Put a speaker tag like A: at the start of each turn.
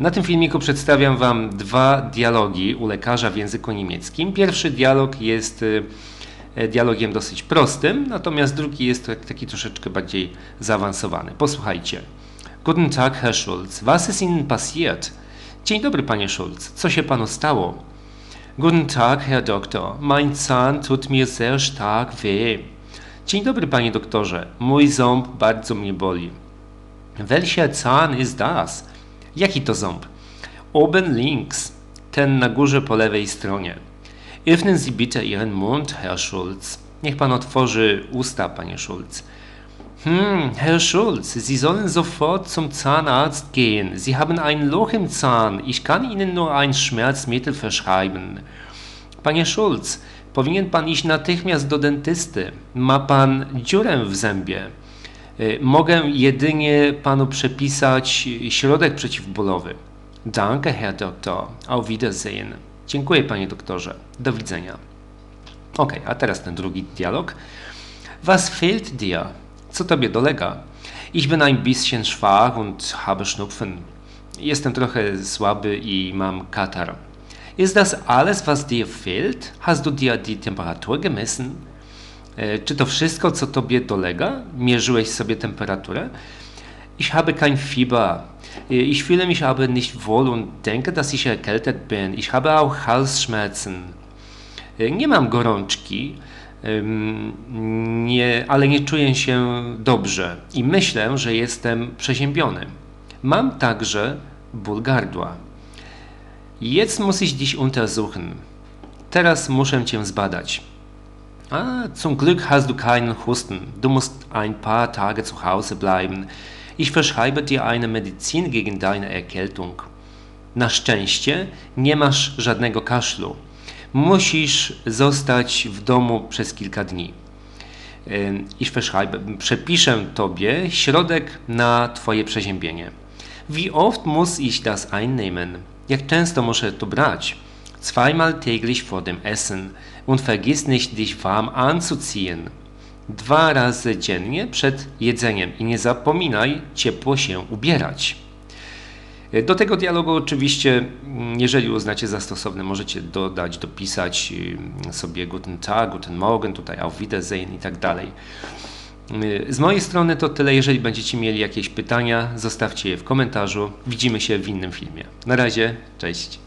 A: Na tym filmiku przedstawiam Wam dwa dialogi u lekarza w języku niemieckim. Pierwszy dialog jest e, dialogiem dosyć prostym, natomiast drugi jest tak- taki troszeczkę bardziej zaawansowany. Posłuchajcie. Guten Tag, Herr Schulz. Was ist Ihnen passiert? Dzień dobry, panie Schulz. Co się panu stało? Guten Tag, Herr Doktor. Mein Zahn tut mir sehr stark weh. Dzień dobry, panie doktorze. Mój ząb bardzo mnie boli. Welcher Zahn ist das? Jaki to ząb? Oben links. Ten na górze po lewej stronie. Öffnen Sie bitte Ihren Mund, Herr Schulz. Niech pan otworzy usta, panie Schulz. Hm, Herr Schulz, Sie sollen sofort zum Zahnarzt gehen. Sie haben ein Loch im Zahn. Ich kann Ihnen nur ein Schmerzmittel verschreiben. Panie Schulz, powinien pan iść natychmiast do dentysty. Ma pan dziurę w zębie. Y, Mogę jedynie panu przepisać środek przeciwbólowy. Danke, Herr Doktor. Auf Wiedersehen. Dziękuję, panie doktorze. Do widzenia. Ok, a teraz ten drugi dialog. Was fehlt dir? Co tobie dolega? Ich bin ein bisschen schwach und habe Schnupfen. Jestem trochę słaby i mam katar. Ist das alles, was dir fehlt? Hast du dir die Temperatur gemessen? E, Czy to wszystko, co tobie dolega? Mierzyłeś sobie temperaturę? Ich habe kein Fieber. E, Ich fühle mich aber nicht wohl und denke, dass ich erkältet bin. Ich habe auch Halsschmerzen. E, Nie mam gorączki, nie, ale nie czuję się dobrze i myślę, że jestem przeziębiony. Mam także ból gardła. Jetzt muss ich dich untersuchen. Teraz muszę cię zbadać. Ah, zum Glück hast du keinen Husten. Du musst ein paar Tage zu Hause bleiben. Ich verschreibe dir eine Medizin gegen deine Erkältung. Na szczęście nie masz żadnego kaszlu. Musisz zostać w domu przez kilka dni. Ich verschreibe, przepiszę tobie środek na twoje przeziębienie. Wie oft muss ich das einnehmen? Jak często muszę to brać? Zweimal täglich vor dem Essen und vergiss nicht dich warm anzuziehen. Dwa razy dziennie przed jedzeniem i nie zapominaj ciepło się ubierać. Do tego dialogu oczywiście, mm, jeżeli uznacie za stosowne, możecie dodać, dopisać ym, sobie Guten Tag, Guten Morgen, tutaj Auf Wiedersehen i tak dalej. Y, Z mojej strony to tyle. Jeżeli będziecie mieli jakieś pytania, zostawcie je w komentarzu. Widzimy się w innym filmie. Na razie, cześć.